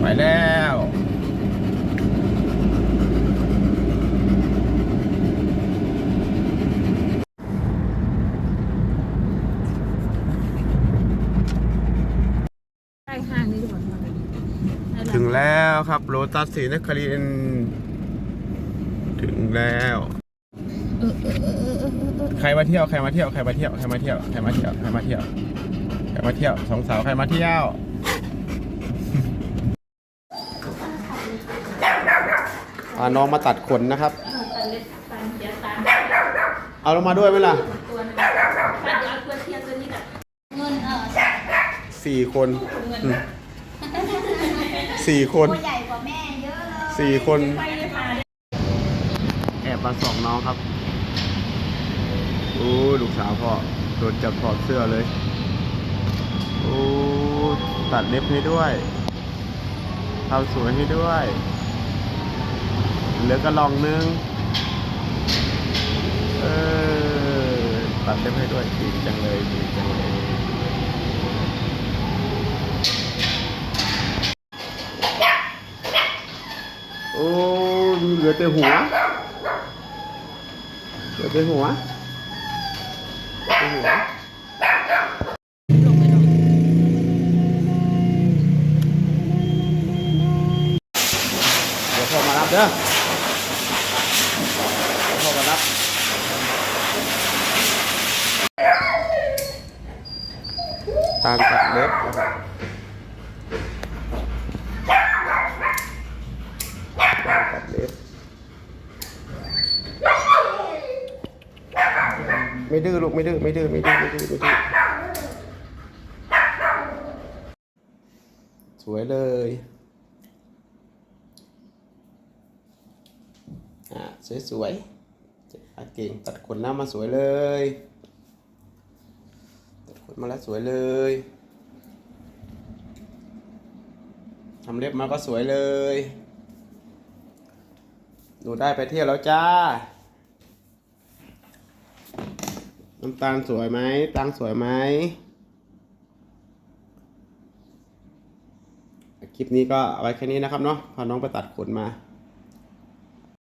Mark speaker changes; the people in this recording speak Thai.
Speaker 1: ไปแล้ว
Speaker 2: ใช่ห้างนี้ดีกว่า
Speaker 1: ถึงแล้วครับโรตัสศรีนครินทร์ถึงแล้ว ใครมาเที่ยวใครมาเที่ยวใครมาเที่ยวใครมาเที่ยวใครมาเที่ยวใครมาเที่ยวใครมาเที่ยวสองสาวใครมาเที่ยว พาน้องมาตัดขนนะครับ
Speaker 2: ตัดเล็บตัดเสียตังค์
Speaker 1: เอาลงมาด้วยไหมล่ะ
Speaker 2: ตัวนึงถ้าเดี๋ยวเอาตัวเทียนตัวนี้แบบเงินเออ
Speaker 1: สี่คนอืมสี่คน
Speaker 3: ตัวใหญ่กว่าแม่เยอะเลย
Speaker 1: สี่คน
Speaker 2: ไปเลยค่ะ
Speaker 1: แอบมาส่องน้องครับโอ้ลูกสาวพ่อโดนจับถอดเสื้อเลยโอ้ตัดเล็บให้ด้วยทำสวยให้ด้วย เหลือกระลองนึง เออ ตัดเล็บให้ด้วยดีจังเลยดีจังเลย โอ้เหลือแต่หัว เหลือแต่หัวเหลือแต่หัวเดี๋ยวพ่อมารับเด้อเดี๋ยวพ่อมารับ ตามตัดเล็บนะครับตามตัดเล็บไม่ดื้อลูกไม่ดื้อไม่ดื้อไม่ดื้อไม่ดื้อไม่ดื้อสวยเลยอ่าสวยๆอะเก่งตัดขนหน้ามาสวยเลย มาแล้วสวยเลยทำเล็บมาก็สวยเลย หนูได้ไปเที่ยวแล้วจ้า น้ำตาลสวยไหม ตังสวยไหม คลิปนี้ก็เอาไว้แค่นี้นะครับเนาะ พาน้องไปตัดขนมา